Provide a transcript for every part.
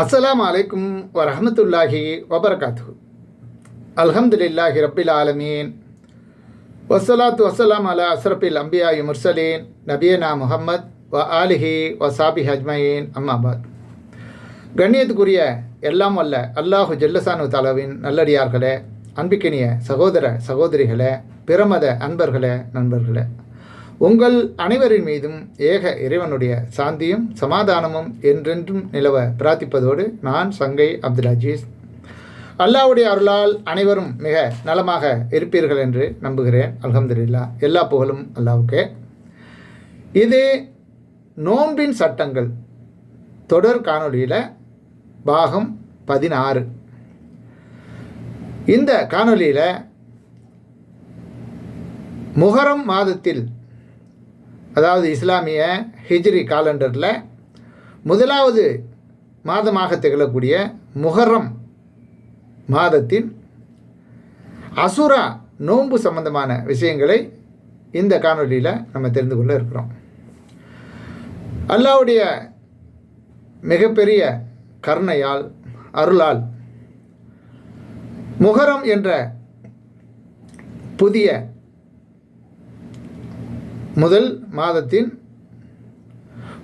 அஸ்லாம் அலைக்கும் வரஹமத்துல்லாஹி வபரகாத்து அல்ஹம்துலில்லாஹி ரப்பில் ஆலமீன். வஸ்ஸலாத்து வசலாம் அலா அஸ்ரபில் அம்பியாயி முர்சலீன் நபியனா முஹம்மத் வ ஆலிஹி வசாபி சாபி அம்மாபாத் கண்ணியத்துக்குரிய எல்லாம் வல்ல அல்லாஹு ஜல்லசானு தலவின் நல்லடியார்களே அன்பிக்கினிய சகோதர சகோதரிகளே பிரமத அன்பர்களே நண்பர்களே. உங்கள் அனைவரின் மீதும் ஏக இறைவனுடைய சாந்தியும் சமாதானமும் என்றென்றும் நிலவ பிரார்த்திப்பதோடு நான் சங்கை அப்துல் அஜீஸ். அல்லாவுடைய அருளால் அனைவரும் மிக நலமாக இருப்பீர்கள் என்று நம்புகிறேன். அலமதுல்லா எல்லா புகழும் அல்லாவுக்கே. இது நோன்பின் சட்டங்கள் தொடர் காணொளியில் பாகம் பதினாறு. இந்த காணொளியில் முஹரம் மாதத்தில் அதாவது இஸ்லாமிய ஹிஜ்ரி காலண்டரில் முதலாவது மாதமாக திகழக்கூடிய முஹர்ரம் மாதத்தின் அசுரா நோன்பு சம்பந்தமான விஷயங்களை இந்த காணொலியில் நம்ம தெரிந்து கொள்ள இருக்கிறோம். அல்லாவுடைய மிகப்பெரிய கருணையால் அருளால் முகரம் என்ற புதிய முதல் மாதத்தின்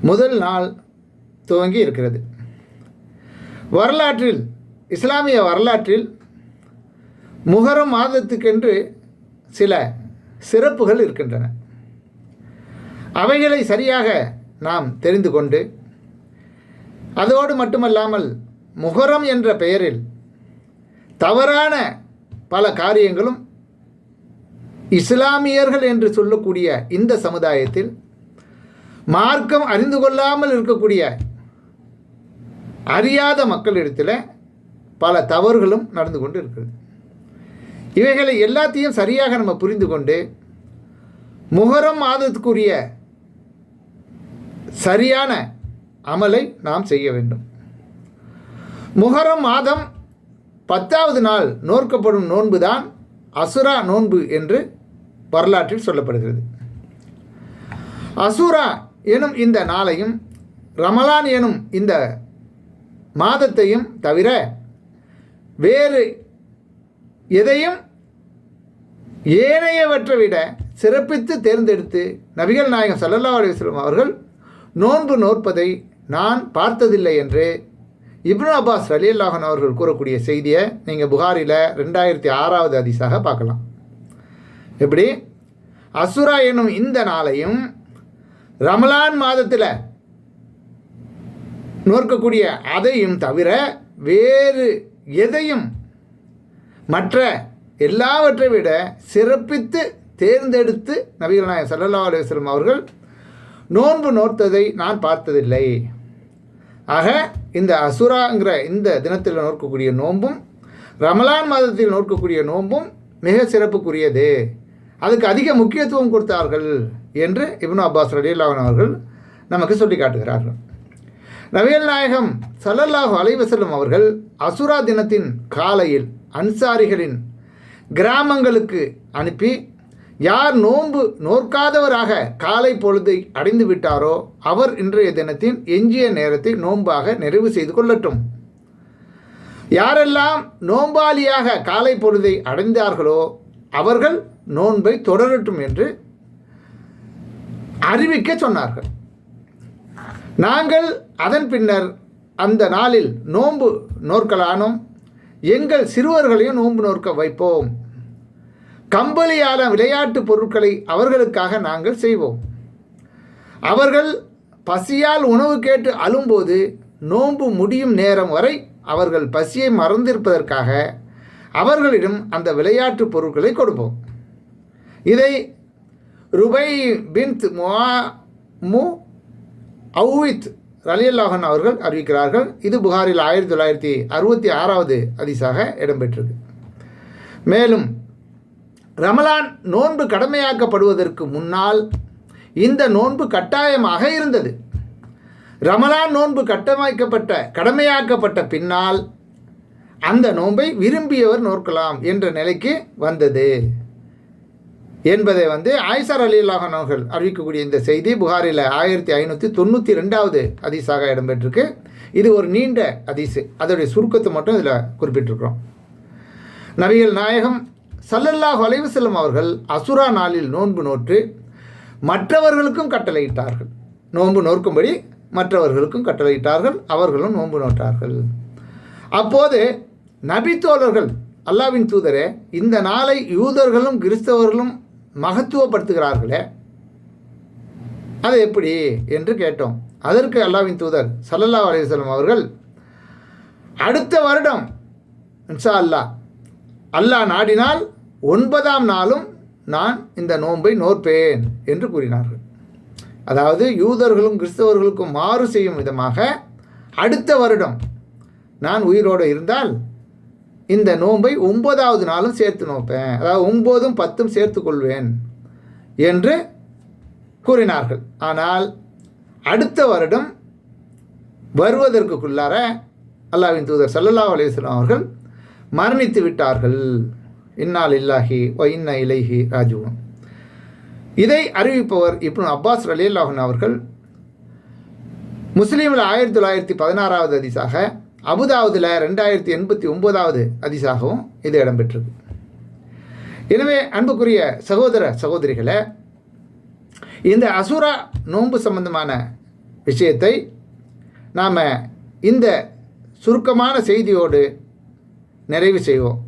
முதல் நாள் துவங்கி இருக்கிறது. வரலாற்றில் இஸ்லாமிய வரலாற்றில் முகரம் மாதத்துக்கென்று சில சிறப்புகள் இருக்கின்றன. அவைகளை சரியாக நாம் தெரிந்து கொண்டு அதோடு மட்டுமல்லாமல் முகரம் என்ற பெயரில் தவறான பல காரியங்களும் இஸ்லாமியர்கள் என்று சொல்லக்கூடிய இந்த சமுதாயத்தில் மார்க்கம் அறிந்து கொள்ளாமல் இருக்கக்கூடிய அறியாத மக்களிடத்தில் பல தவறுகளும் நடந்து கொண்டு இருக்கிறது இவைகளை எல்லாத்தையும் சரியாக நம்ம புரிந்து கொண்டு முகரம் மாதத்துக்குரிய சரியான அமலை நாம் செய்ய வேண்டும். முகரம் மாதம் பத்தாவது நாள் நோற்கப்படும் நோன்பு தான் அசுரா நோன்பு என்று வரலாற்றில் சொல்லப்படுகிறது. அசுரா எனும் இந்த நாளையும் ரமலான் எனும் இந்த மாதத்தையும் தவிர வேறு எதையும் ஏனையவற்றை விட சிறப்பித்து தேர்ந்தெடுத்து நபிகள் நாயகம் சல்லல்லா அலுவலம் அவர்கள் நோன்பு நோற்பதை நான் பார்த்ததில்லை என்று இப்னு அப்பாஸ் அலி அல்லாஹன் அவர்கள் கூறக்கூடிய செய்தியை நீங்கள் புகாரில் ரெண்டாயிரத்தி ஆறாவது அதிசாக பார்க்கலாம். எப்படி? அசுரா என்னும் இந்த நாளையும் ரமலான் மாதத்தில் நோக்கக்கூடிய அதையும் தவிர வேறு எதையும் மற்ற எல்லாவற்றை விட சிறப்பித்து தேர்ந்தெடுத்து நபிகள் நாயகம் சல்லா அலுவலம் அவர்கள் நோன்பு நோர்த்ததை நான் பார்த்ததில்லை. ஆக இந்த அசுராங்கிற இந்த தினத்தில் நோக்கக்கூடிய நோன்பும் ரமலான் மாதத்தில் நோக்கக்கூடிய நோன்பும் மிக சிறப்புக்குரியது. அதுக்கு அதிக முக்கியத்துவம் கொடுத்தார்கள் என்று இப்னு அப்பாஸ் ரலியல்லாஹன் அவர்கள் நமக்கு சொல்லி காட்டுகிறார்கள். நவியல் நாயகம் சல்லல்லாஹு அலைவசல்லம் அவர்கள் அசுரா தினத்தின் காலையில் அன்சாரிகளின் கிராமங்களுக்கு அனுப்பி யார் நோன்பு நோற்காதவராக காலை பொழுதை அடைந்து விட்டாரோ அவர் இன்றைய தினத்தின் எஞ்சிய நேரத்தை நோன்பாக நிறைவு செய்து கொள்ளட்டும். யாரெல்லாம் நோம்பாளியாக காலை பொழுதை அடைந்தார்களோ அவர்கள் நோன்பை தொடரட்டும் என்று அறிவிக்க சொன்னார்கள். நாங்கள் அதன் பின்னர் அந்த நாளில் நோன்பு நோற்கலானோம். எங்கள் சிறுவர்களையும் நோன்பு நோற்க வைப்போம். கம்பளியான விளையாட்டு பொருட்களை அவர்களுக்காக நாங்கள் செய்வோம். அவர்கள் பசியால் உணவு கேட்டு அழும்போது நோன்பு முடியும் நேரம் வரை அவர்கள் பசியை மறந்திருப்பதற்காக அவர்களிடம் அந்த விளையாட்டு பொருட்களை கொடுப்போம். இதை ருபை பின்த் முவா மு அவுவித் ரலியல்லாஹன் அவர்கள் அறிவிக்கிறார்கள். இது புகாரில் ஆயிரத்தி தொள்ளாயிரத்தி அறுபத்தி ஆறாவது அதிசாக இடம்பெற்றது மேலும் ரமலான் நோன்பு கடமையாக்கப்படுவதற்கு முன்னால் இந்த நோன்பு கட்டாயமாக இருந்தது. ரமலான் நோன்பு கட்டமைக்கப்பட்ட கடமையாக்கப்பட்ட பின்னால் அந்த நோன்பை விரும்பியவர் நோக்கலாம் என்ற நிலைக்கு வந்தது. என்பதை வந்து ஆயிசார் அலி அல்லாஹன் அவர்கள் அறிவிக்கக்கூடிய இந்த செய்தி புகாரில் ஆயிரத்தி ஐநூற்றி தொண்ணூற்றி ரெண்டாவது அதிசாக இடம்பெற்றிருக்கு. இது ஒரு நீண்ட அதிசு அதோடைய சுருக்கத்தை மட்டும் இதில் குறிப்பிட்டிருக்கிறோம். நபிகள் நாயகம் சல்லல்லாஹ் வளைவு செல்லும் அவர்கள் அசுரா நாளில் நோன்பு நோற்று மற்றவர்களுக்கும் கட்டளையிட்டார்கள். நோன்பு நோக்கும்படி மற்றவர்களுக்கும் கட்டளையிட்டார்கள் அவர்களும் நோன்பு நோட்டார்கள் அப்போது நபித்தோழர்கள் அல்லாவின் தூதரே இந்த நாளை யூதர்களும் கிறிஸ்தவர்களும் மகத்துவப்படுத்துகிறார்களே அது எப்படி என்று கேட்டோம். அதற்கு அல்லாவின் தூதர் சல்லல்லா அலையம் அவர்கள் அடுத்த வருடம் இன்ஷா அல்லாஹ் அல்லாஹ் நாடினால் ஒன்பதாம் நாளும் நான் இந்த நோன்பை நோற்பேன் என்று கூறினார்கள். அதாவது யூதர்களும் கிறிஸ்தவர்களுக்கும் மாறு செய்யும் விதமாக அடுத்த வருடம் நான் உயிரோடு இருந்தால் இந்த நோன்பை ஒன்பதாவது நாளும் சேர்த்து நோப்பேன். அதாவது ஒம்போதும் பத்தும் சேர்த்து கொள்வேன் என்று கூறினார்கள். ஆனால் அடுத்த வருடம் வருவதற்குள்ளார அல்லாவின் தூதர் சல்லல்லா அலிஸ்லாம் அவர்கள் மரணித்து விட்டார்கள். இன்னால் இல்லாஹி ஒ இன்ன இலைஹி ராஜுவன். இதை அறிவிப்பவர் இப்போ அப்பாஸ் ரலியல்லாஹன் அவர்கள். முஸ்லீமில் ஆயிரத்தி தொள்ளாயிரத்தி பதினாறாவது அதிசாக அபுதாவதில் ரெண்டாயிரத்தி எண்பத்தி ஒம்போதாவது அதிசாகவும் இது இடம்பெற்றது. எனவே அன்புக்குரிய சகோதர சகோதரிகளை இந்த அசுரா நோன்பு சம்பந்தமான விஷயத்தை நாம் இந்த சுருக்கமான செய்தியோடு நிறைவு செய்வோம்.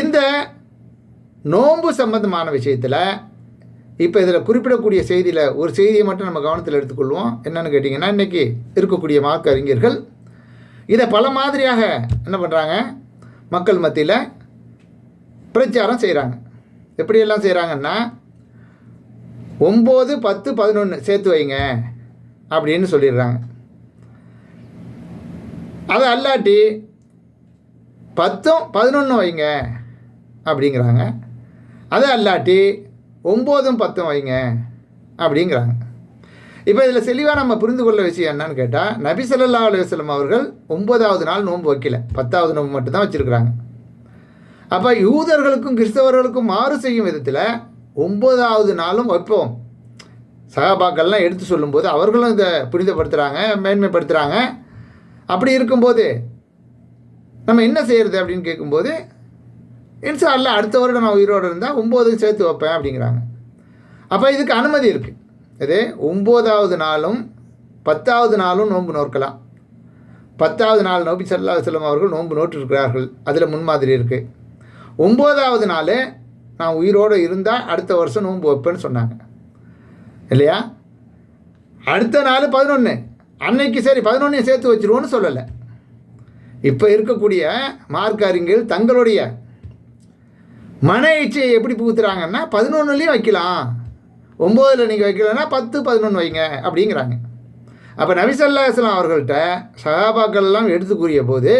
இந்த நோன்பு சம்பந்தமான விஷயத்தில் இப்போ இதில் குறிப்பிடக்கூடிய செய்தியில் ஒரு செய்தியை மட்டும் நம்ம கவனத்தில் எடுத்துக்கொள்வோம். என்னென்னு கேட்டிங்கன்னா இன்றைக்கி இருக்கக்கூடிய மார்க்க அறிஞர்கள் இதை பல மாதிரியாக என்ன பண்ணுறாங்க மக்கள் மத்தியில் பிரச்சாரம் செய்கிறாங்க எப்படியெல்லாம் செய்கிறாங்கன்னா ஒம்பது பத்து பதினொன்று சேர்த்து வைங்க அப்படின்னு சொல்லிடுறாங்க. அதை அல்லாட்டி பத்தும் பதினொன்று வைங்க அப்படிங்கிறாங்க. அதை அல்லாட்டி ஒம்போதும் பத்தும் வைங்க அப்படிங்கிறாங்க. இப்போ இதில் தெளிவாக நம்ம புரிந்து கொள்ள விஷயம் என்னன்னு கேட்டால் நபி சொல்லல்லா அலுவலம் அவர்கள் ஒன்பதாவது நாள் நோன்பு வைக்கல. பத்தாவது நோன்பு மட்டும்தான் வச்சுருக்குறாங்க. அப்போ யூதர்களுக்கும் கிறிஸ்தவர்களுக்கும் மாறு செய்யும் விதத்தில் ஒம்பதாவது நாளும் வைப்போம். சகாபாக்கள்லாம் எடுத்து சொல்லும்போது அவர்களும் இதை புனிதப்படுத்துகிறாங்க மேன்மைப்படுத்துகிறாங்க அப்படி இருக்கும்போது நம்ம என்ன செய்கிறது அப்படின்னு கேட்கும்போது இன்சா அல்ல அடுத்த வருடம் நான் உயிரோடு இருந்தால் ஒம்போதுக்கு சேர்த்து வைப்பேன் அப்படிங்கிறாங்க. அப்போ இதுக்கு அனுமதி இருக்குது இது ஒம்போதாவது நாளும் பத்தாவது நாளும் நோன்பு நோக்கலாம் பத்தாவது நாள் நோபி சல்லா செல்லம் அவர்கள் நோன்பு நோட்டிருக்கிறார்கள் அதில் முன்மாதிரி இருக்குது ஒம்போதாவது நாள் நான் உயிரோடு இருந்தால் அடுத்த வருஷம் நோன்பு வைப்பேன்னு சொன்னாங்க. இல்லையா? அடுத்த நாள் பதினொன்று அன்னைக்கு சரி பதினொன்றையும் சேர்த்து வச்சுருவோன்னு சொல்லலை. இப்போ இருக்கக்கூடிய மார்க் அறிஞர்கள் தங்களுடைய மன இச்சையை எப்படி புகுத்துறாங்கன்னா பதினொன்றுலேயும் வைக்கலாம். ஒம்போதில் நீங்கள் வைக்கலன்னா பத்து பதினொன்று வைங்க அப்படிங்கிறாங்க. அப்போ நபிசல்லாஸ்லாம் அவர்கள்ட்ட சகாபாக்கள்லாம் எடுத்து கூறிய போது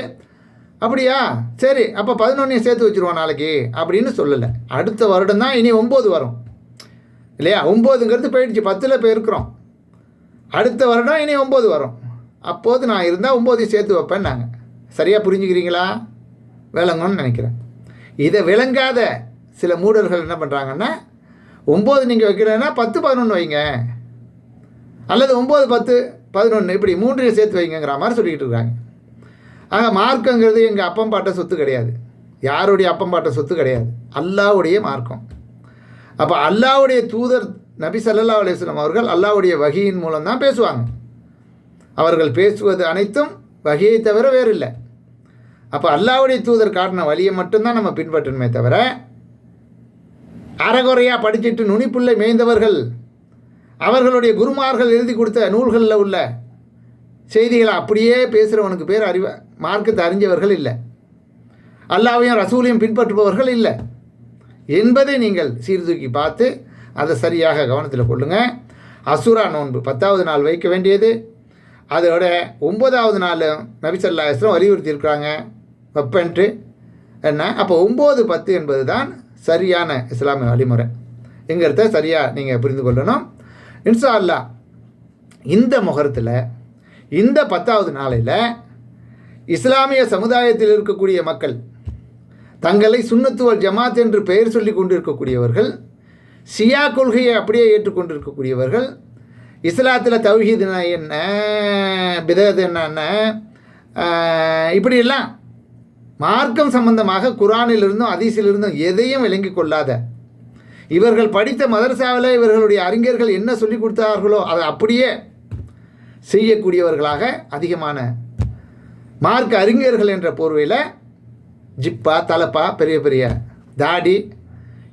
அப்படியா? சரி அப்போ பதினொன்றையும் சேர்த்து வச்சுருவோம் நாளைக்கு அப்படின்னு சொல்லலை. அடுத்த வருடம் தான் இனி ஒம்பது வரும். இல்லையா? ஒம்போதுங்கிறது போயிடுச்சு. பத்தில் இப்போ இருக்கிறோம். அடுத்த வருடம் இனி ஒம்பது வரும். அப்போது நான் இருந்தால் ஒம்போதையும் சேர்த்து வைப்பேன் நாங்கள் சரியாக புரிஞ்சுக்கிறீங்களா? விளங்கும்னு நினைக்கிறேன். இதை விளங்காத சில மூடர்கள் என்ன பண்ணுறாங்கன்னா ஒம்பது நீங்கள் வைக்கிறேன்னா பத்து பதினொன்று வைங்க. அல்லது ஒம்பது பத்து பதினொன்று இப்படி மூன்றையும் சேர்த்து வைங்கிற மாதிரி சொல்லிக்கிட்டு இருக்காங்க. ஆக மார்க்கங்கிறது எங்கள் அப்பம் பாட்ட சொத்து கிடையாது. யாருடைய அப்பம் பாட்ட சொத்து கிடையாது. அல்லாவுடைய மார்க்கம். அப்போ அல்லாவுடைய தூதர் நபி சல்லா அலிஸ்லாம் அவர்கள் அல்லாவுடைய வகையின் மூலம் தான் பேசுவாங்க. அவர்கள் பேசுவது அனைத்தும் வகையை தவிர வேறு இல்லை அப்போ அல்லாவுடைய தூதர் காட்டின வழியை மட்டும்தான் நம்ம பின்பற்றணுமே தவிர அறகுறையாக படிச்சுட்டு நுனிப்புள்ளை மேய்ந்தவர்கள் அவர்களுடைய குருமார்கள் எழுதி கொடுத்த நூல்களில் உள்ள செய்திகளை அப்படியே பேசுகிறவனுக்கு பேர் அறிவ மார்க்கத்தை அறிஞ்சவர்கள் இல்லை. அல்லாவையும் ரசூலையும் பின்பற்றுபவர்கள் இல்லை. என்பதை நீங்கள் சீர்தூக்கி பார்த்து அதை சரியாக கவனத்தில் கொள்ளுங்கள் அசுரா நோன்பு பத்தாவது நாள் வைக்க வேண்டியது. அதோட ஒம்பதாவது நாள் நபிசல்லா இஸ்லாம் வலியுறுத்தி இருக்கிறாங்க. வெப்பன்ட்டு. என்ன? அப்போ ஒம்பது பத்து என்பது தான் சரியான இஸ்லாமிய வழிமுறை. எங்கிறத சரியாக நீங்கள் புரிந்து கொள்ளணும். இன்சா அல்லா இந்த முகரத்தில் இந்த பத்தாவது நாளையில் இஸ்லாமிய சமுதாயத்தில் இருக்கக்கூடிய மக்கள் தங்களை சுண்ணத்துவல் ஜமாத் என்று பெயர் சொல்லி கொண்டிருக்கக்கூடியவர்கள் ஷியா கொள்கையை அப்படியே ஏற்றுக்கொண்டிருக்கக்கூடியவர்கள் இஸ்லாத்தில் தௌஹீதுனா என்ன பிதத் என்னென்ன இப்படியெல்லாம் மார்க்கம் சம்பந்தமாக குரானிலிருந்தும் அதிசிலிருந்தும் எதையும் விளங்கி கொள்ளாத. இவர்கள் படித்த மதரசாவில் இவர்களுடைய அறிஞர்கள் என்ன சொல்லி கொடுத்தார்களோ அதை அப்படியே செய்யக்கூடியவர்களாக அதிகமான மார்க் அறிஞர்கள் என்ற போர்வையில் ஜிப்பா தலப்பா பெரிய பெரிய தாடி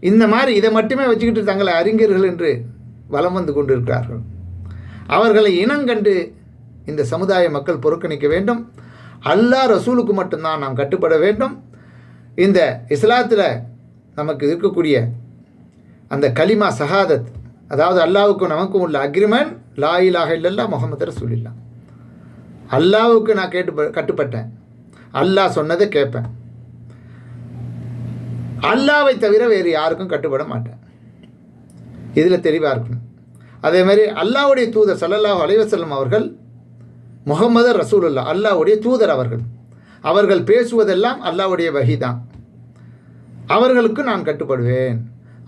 இந்த மாதிரி இதை மட்டுமே வச்சுக்கிட்டு தங்களை அறிஞர்கள் என்று வலம் வந்து கொண்டிருக்கிறார்கள். அவர்களை இனங்கண்டு இந்த சமுதாய மக்கள் புறக்கணிக்க வேண்டும். அல்லாஹ் ரசூலுக்கு மட்டும்தான் நாம் கட்டுப்பட வேண்டும். இந்த இஸ்லாத்தில் நமக்கு இருக்கக்கூடிய அந்த கலிமா சஹாதத் அதாவது அல்லாவுக்கும் நமக்கும் உள்ள அக்ரிமெண்ட் லாயிலாக இலாஹ இல்லல்லா முகமது ரசூலில்லா அல்லாவுக்கு நான் கேட்டு கட்டுப்பட்டேன். அல்லாஹ் சொன்னதை கேட்பேன். அல்லாவை தவிர வேறு யாருக்கும் கட்டுப்பட மாட்டேன். இதில் தெளிவாக இருக்கணும். அதே மாதிரி அல்லாவுடைய தூதர் சல்லல்லாஹ் அலைவசல்லம் அவர்கள் முகமது ரசூலுல்லா அல்லாவுடைய தூதர் அவர்கள். அவர்கள் பேசுவதெல்லாம் அல்லாவுடைய வகி தான் அவர்களுக்கு நான் கட்டுப்படுவேன்.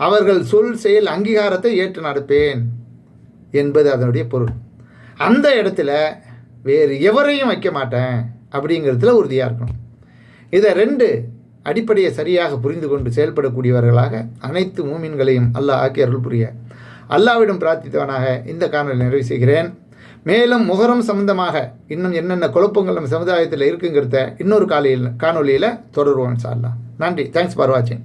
அவர்கள் சொல் செயல் அங்கீகாரத்தை ஏற்று நடப்பேன் என்பது அதனுடைய பொருள். அந்த இடத்துல வேறு எவரையும் வைக்க மாட்டேன் அப்படிங்கிறதுல உறுதியாக இருக்கணும். இதை ரெண்டு அடிப்படையை சரியாக புரிந்து கொண்டு செயல்படக்கூடியவர்களாக அனைத்து மூமின்களையும் அல்லாஹ் ஆக்கி அருள் புரிய. அல்லாவிடம் பிரார்த்தித்தவனாக இந்த காணொலி நிறைவு செய்கிறேன். மேலும் முகரம் சம்பந்தமாக இன்னும் என்னென்ன குழப்பங்கள் நம்ம சமுதாயத்தில் இருக்குங்கிறத இன்னொரு காலையில் காணொலியில் தொடருவோம் சார்லாம் நன்றி. தேங்க்ஸ் ஃபார் வாட்சிங்